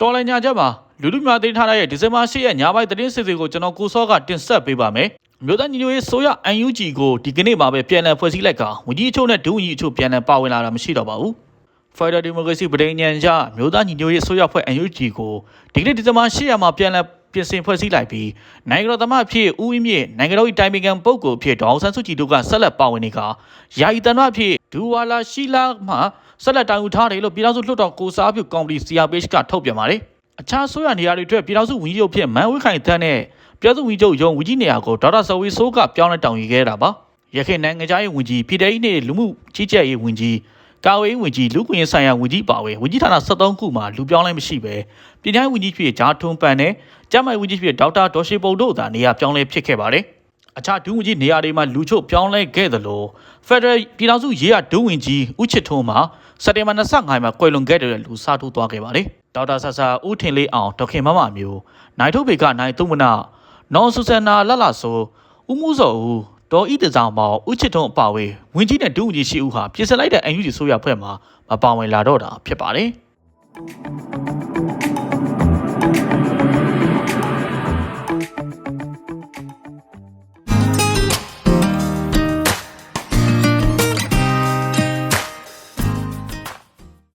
တော်လိုင်းညာချက်မှာလူလူများသိမ်းထားတဲ့ဒီဇင်ဘာ10ရက်ညပိုင်းသတင်းစစ်စစ်ကိုကျွန်တော်ကိုစောကတင်ဆက်ပေးပါမယ်။မြို့သားညီညွတ်ရေးဆိုရ UNG ကိုဒီကနေ့မှာပဲပြန်လည်ဖွဲ့စည်းလိုက်ကဝန်ကြီးအချို့နဲ့ဒုဝန်ကြီးအချို့ပြန်လည်ပါဝင်လာတာမရှိတော့ပါဘူး။ Federal Democracy ဗဒိညံကြမြို့သားညီညွတ်ရေးဆိုရဖွဲ့ UNG ကိုဒီကနေ့ဒီဇင်ဘာ10ရက်မှာပြန်လည် ပြင်ဆင်ဖွဲ့စည်းလိုက်ပြီးနိုင်ငံတော်သမ္မတဖြစ်ဦးဝင်းမြင့်နိုင်ငံတော်၏တိုင်ပင်ခံပုဂ္ဂိုလ်ဖြစ်ဒေါအောင်ဆန်းစုကြည်တို့ကဆက်လက်ပါဝင်နေကယာယီတန်တော်ဖြစ်ဒူဝါလာရှိလာမှဆက်လက်တိုင်ယူထားတယ်လို့ပြည်ထောင်စုလွှတ်တော်ကိုစားပြုကော်မတီ CRPH ကထုတ်ပြန်ပါတယ်။အခြားဆိုရနေရာတွေအတွက်ပြည်ထောင်စုဝန်ကြီးချုပ်ဖြစ်မန်ဝိခိုင်တန်းနဲ့ပြည်ထောင်စုဝန်ကြီးချုပ်ရုံးဝန်ကြီးနေရာကိုဒေါက်တာဆဝေဆိုးကပြောင်းလဲတောင်းယူခဲ့တာပါ။ရခိုင်နိုင်ငံသားရေးဝန်ကြီးပြည်ထောင်စုလူမှုကြီးကြပ်ရေးဝန်ကြီး ကာဝေးဝင်ကြီးလူကွင်ဆိုင်ရာဝန်ကြီးပါဝင်ဝန်ကြီးဌာန73ခုမှာလူပြောင်းလဲမရှိပဲပြည်ထောင်ဝန်ကြီးဖြစ်ဂျာထွန်းပန်နဲ့ကျမ်းမိုင်ဝန်ကြီးဖြစ်ဒေါက်တာဒေါ်ရှိပုံတို့သာနေရာပြောင်းလဲဖြစ်ခဲ့ပါတယ်။အခြားဒုဝန်ကြီးနေရာတွေမှာလူချို့ပြောင်းလဲခဲ့သလိုဖက်ဒရယ်ပြည်ထောင်စုရေးရဒုဝန်ကြီးဦးချစ်ထွန်းမှာစက်တင်ဘာ25မှာကွယ်လွန်ခဲ့တဲ့လူစားထိုးသွားခဲ့ပါတယ်။ဒေါက်တာဆဆာဦးထင်လေးအောင်ဒေါခင်မမမျိုးနိုင်ထုတ်ပေကနိုင်သုံးမနာနော်ဆူဆန်နာလလဆိုဦးမှုစောဦး ဒေါ်ဤတစောင်မောင်ဦးချစ်ထွန်းအပါဝေးဝင်ကြီးနဲ့ဒုဝန်ကြီးရှိဦးဟာပြင်ဆင်လိုက်တဲ့အန်ယူဂျီဆိုရဖွဲ့မှာမပါဝင်လာတော့တာဖြစ်ပါတယ်။